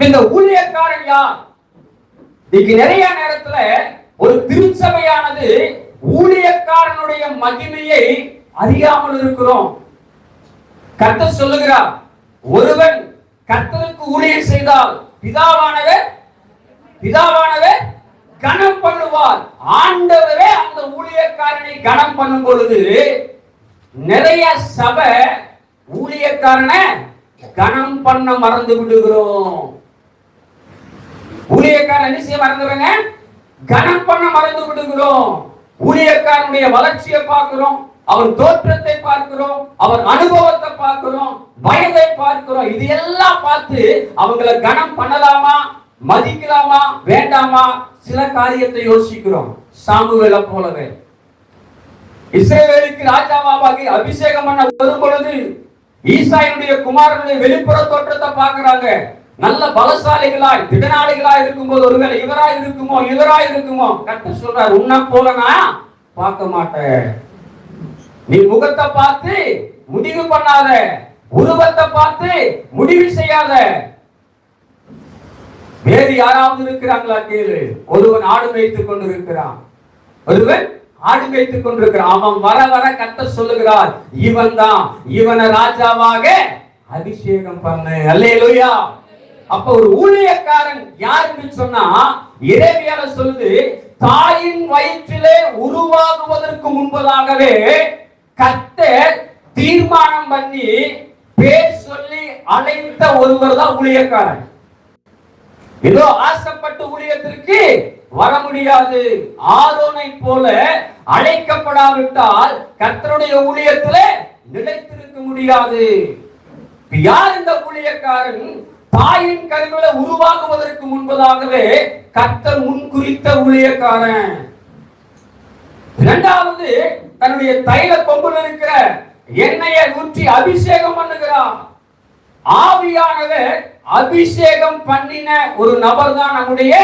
இந்த ஊழியக்காரன் யார்? இன்னைக்கு நிறைய நேரத்துல ஒரு திருச்சபையானது ஊழியக்காரனுடைய மகிமையை அறியாமல் இருக்கிறோம். கத்த சொல்லுகிறார் ஒருவன் கத்தருக்கு ஊழியர் செய்தால் பிதாவானவர் பிதாவானவர் கனம் பண்ணுவார். ஆண்டவரே அந்த ஊழியக்காரனை கனம் பண்ணும் பொழுது நிறைய சபை ஊழியக்காரனை கனம் பண்ண மறந்து விடுகிறோம். ஊழியக்காரன் என்ன செய்ய மறந்துடுறங்க? கனம் பண்ண மறந்து விடுகிறோம். ஊழியக்காரனுடைய வளர்ச்சியை பார்க்கிறோம். அவர் தோற்றத்தை பார்க்கிறோம். அவர் அனுபவத்தை பார்க்கிறோம். வயதை பார்க்கிறோம். இது எல்லாம் பார்த்து அவங்கள கனம் பண்ணலாமா? மதிக்கலாமா? வேண்டாமா? சில காரியத்தை யோசிக்கிறோம். சாமுவேல போலவே. இஸ்ரேவேலுக்கு ராஜாவாகி அபிஷேகம் பண்ண வரும் பொழுது ஈசாயினுடைய குமாரனுடைய வெளிப்புற தோற்றத்தை பார்க்கறாங்க. நல்ல பலசாலிகளாய் திடனாளிகளாய் இருக்கும்போது ஒருவேளை இவராய் இருக்குமோ இவராய் இருக்குமோ? கட்ட சொல்றார் உன்ன போல நான் பார்க்க மாட்டேன். நீ முகத்தை பார்த்து முடிவு பண்ணாத. உருவத்தை பார்த்து முடிவு செய்யாத. வேறு யாராவது இருக்கிறாங்களா கேளு. ஒருவன் ஆடு மேய்த்துக் கொண்டிருக்கிறான். ஒருவன் ஆடு மேய்த்துக் கொண்டிருக்கிறான். அவன் வர வர கத்த சொல்லுகிறார் இவன் தான் இவனை ராஜாவாக அபிஷேகம் பண்ணு. அல்லேலூயா. அப்ப ஒரு ஊழியக்காரன் யாருன்னு சொன்னா இறைவியால சொல்லுது தாயின் வயிற்றிலே உருவாகுவதற்கு முன்பதாகவே கத்தர் தீர்மானம் பண்ணி பேர் சொல்லி அழைத்த ஒருவர் தான் ஊழியக்காரன். ஏதோ ஆசைப்பட்டு ஊழியத்திற்கு வர முடியாது. ஆரோனை போல அழைக்கப்படாவிட்டால் கர்த்தருடைய ஊழியத்துல நிலைத்திருக்க முடியாது. யார் இந்த ஊழியக்காரன்? தாயின் கருவில உருவாக்குவதற்கு முன்பதாகவே கர்த்தர் முன்குறித்த ஊழியக்காரன் இரண்டாவது தன்னுடைய தைல கொம்புல இருக்கிற எண்ணெயை ஊற்றி அபிஷேகம் பண்ணுகிறான் ஆவியானவர் அபிஷேகம் பண்ணின ஒரு நபர் தான் நம்முடைய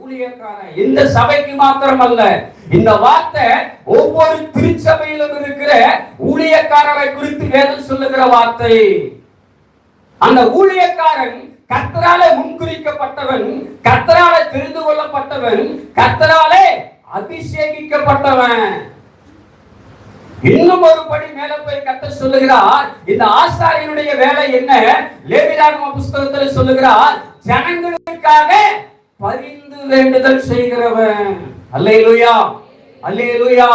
ஊழியக்காரன். இந்த சபைக்கு மாத்திரம் அல்ல இந்த வார்த்தை ஒவ்வொரு திருச்சபையிலும் இருக்கிற ஊழியக்காரரை குறித்து வேதம் சொல்லுகிற வார்த்தை. அந்த ஊழியக்காரன் கத்தராலே முன்குறிக்கப்பட்டவன் கத்தராலே தெரிந்து கொள்ளப்பட்டவன் கத்தராலே அபிஷேகிக்கப்பட்டவன். இன்னும் ஒரு படி மேல போய் கத்த சொல்லுகிறார் இந்த ஆசாரியனுடைய வேலை என்ன? லேவிராகம புஸ்தகத்தில் சொல்லுகிறார் ஜனங்களுக்காக பரிந்து வேண்டுதல் செய்கிறவன். அல்லேலூயா அல்லேலூயா.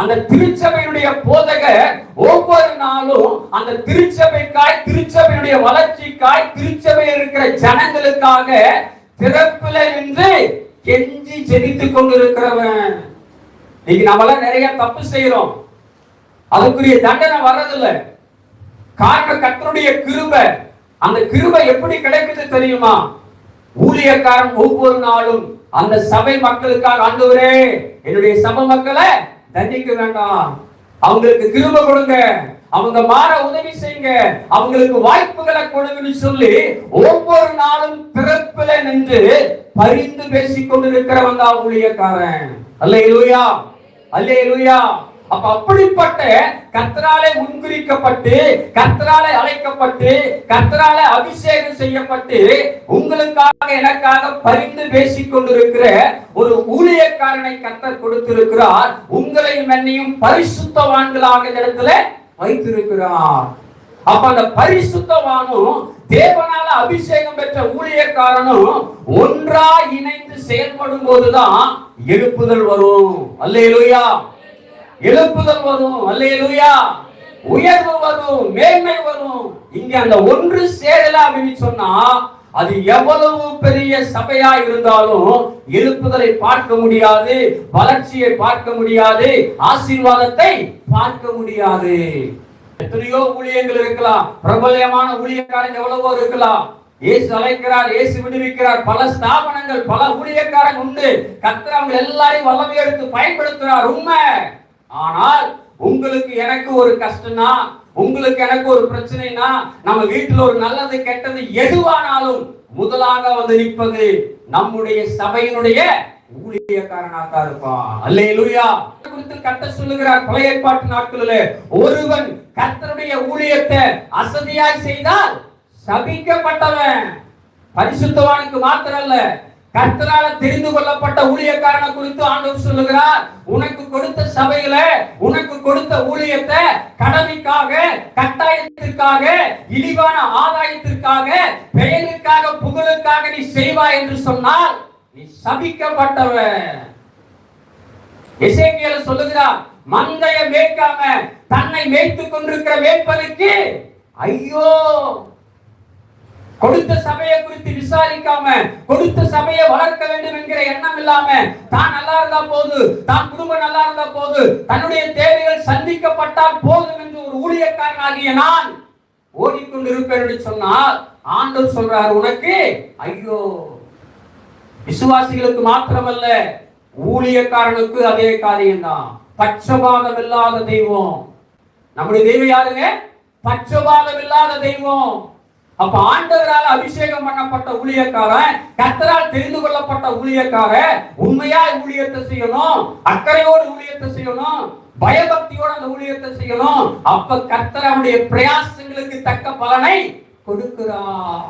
அந்த திருச்சபையினுடைய போதகர் ஒவ்வொரு நாளும் அந்த திருச்சபைக்காய் திருச்சபையினுடைய வளர்ச்சிக்காய் திருச்சபையில் இருக்கிற ஜனங்களுக்காக திறப்புல நின்று கெஞ்சி ஜெபித்துக் கொண்டிருக்கிறவன். இன்னைக்கு நம்மளாம் நிறைய தப்பு செய்யறோம் அதுக்குரிய தண்டனை வர்றதில்ல. காரணம் கத்தனுடைய கிருபை. அந்த கிருபை எப்படி கிடைக்குது தெரியுமா? ஊழியக்காரன் ஒவ்வொரு நாளும் அந்த சபை மக்களுக்காக ஆண்டவரே என்னுடைய சபை மக்களை தண்டிக்க வேண்டாம். அவங்களுக்கு கிருபை கொடுங்க. அவங்க மாற உதவி செய்யுங்க. அவங்களுக்கு வாய்ப்புகளை கொடுங்கன்னு சொல்லி ஒவ்வொரு நாளும் பிறப்பில நின்று பரிந்து பேசிக் கொண்டிருக்கிறவன் தான் ஊழியக்காரன். அல்லேலூயா. அல்லேலூயா. அப்ப அப்படிப்பட்ட கத்தராலே முன்குறிக்கப்பட்டு கத்தராலே அழைக்கப்பட்டு கத்தராலே அபிஷேகம் செய்யப்பட்டு உங்களுக்காக எனக்காக பரிந்து பேசிக் கொண்டிருக்கிற ஒரு ஊழியக்காரனை கத்தர் கொடுத்திருக்கிறார். உங்களையும் என்னையும் பரிசுத்தவான்களாக இந்த இடத்துல வைத்திருக்கிறார். அப்ப அந்த பரிசுத்தவானும் தேவனால அபிஷேகம் பெற்ற ஊழியக்காரனும் ஒன்றா இணைந்து செயல்படும் போதுதான் எழுப்புதல் வரும். அல்லேலூயா. எழுப்புதல் வரும். அல்லேலூயா. உயர்வு வரும். மேன்மை வரும். இங்க அந்த ஒன்று சேரல அப்படின்னு சொன்னா அது எவ்வளவு பெரிய சபையா இருந்தாலும் எழுப்புதலை பார்க்க முடியாது வளர்ச்சியை பார்க்க முடியாது ஆசீர்வாதத்தை பார்க்க முடியாது. எத்தனையோ ஊழியங்கள் இருக்கலாம். பிரபலமான ஊழியக்காரங்க எவ்வளவோ இருக்கலாம். இயேசு அழைக்கிறார் இயேசு விடுவிக்கிறார். பல ஸ்தாபனங்கள் பல ஊழியக்காரங்க உண்டு. கர்த்தர் அவங்க எல்லாரையும் வல்லமை எடுத்து பயன்படுத்துறார். உண்மை. ஆனால் உங்களுக்கு எனக்கு ஒரு கஷ்டம்னா உங்களுக்கு எனக்கு ஒரு பிரச்சனைனா நம்ம வீட்டில் ஒரு நல்லது கெட்டது எதுவானாலும் முதலாக வந்து நிற்பது நம்முடைய சபையினுடைய ஊழியக்காரனாக இருப்பான். அல்லேலூயா. குறித்து கட்ட சொல்லுகிறார் பழைய ஏற்பாட்டு நாட்களில். ஒருவன் கர்த்தருடைய ஊழியத்தை அசதியாய் செய்தால் சபிக்கப்பட்டவன். பரிசுத்தவானுக்கு மாத்திரம் அல்ல கர்த்தரால தெரிந்து கொள்ளப்பட்ட ஊழியக்காரனை குறித்து ஆண்டவர் சொல்லுகிறார் உனக்கு கொடுத்த சபையில உனக்கு கொடுத்த ஊழியத்தை கடமைக்காக கட்டாயத்திற்காக இழிவான ஆதாயத்திற்காக பெயருக்காக புகழுக்காக நீ செய்வாய் என்று சொன்னால் நீ சபிக்கப்பட்டவன். இசைக்கியல சொல்லுகிறார் மந்தைய மேய்க்காம தன்னை மேய்த்துக் கொண்டிருக்கிற மேய்ப்பனுக்கு ஐயோ கொடுத்த சபையை குறித்து விசாரிக்காம கொடுத்த சபையை வளர்க்க வேண்டும் என்கிற எண்ணம் இல்லாம தான் நல்லா இருந்தா போது தான் குடும்பம் நல்லா இருந்தா போது தன்னுடைய தேவைகள் சந்திக்கப்பட்டால் போதும் என்று ஒரு ஊழியக்காரனாகிய நான் ஓடிக்கொண்டிருப்பேன் என்று சொன்னால் ஆண்டவர் சொல்றார் உனக்கு ஐயோ விசுவாசிகளுக்கு மாத்திரமல்ல ஊழியக்காரனுக்கு அதே காரியம் தான் பட்சபாதம் இல்லாத தெய்வம். நம்முடைய தெய்வம் யாருங்க? பட்சபாதம் இல்லாத தெய்வம். அப்ப ஆண்டவரால் அபிஷேகம் பண்ணப்பட்ட ஊழியக்காரன் கத்தரால் தெரிந்து கொள்ளப்பட்ட ஊழியக்காரன் உண்மையா ஊழியத்தை செய்யணும் அக்கறையோடு ஊழியத்தை செய்யணும் பயபக்தியோட அந்த ஊழியத்தை செய்யணும். அப்ப கத்தர் அவனுடைய பிரயாசங்களுக்கு தக்க பலனை கொடுக்கிறார்.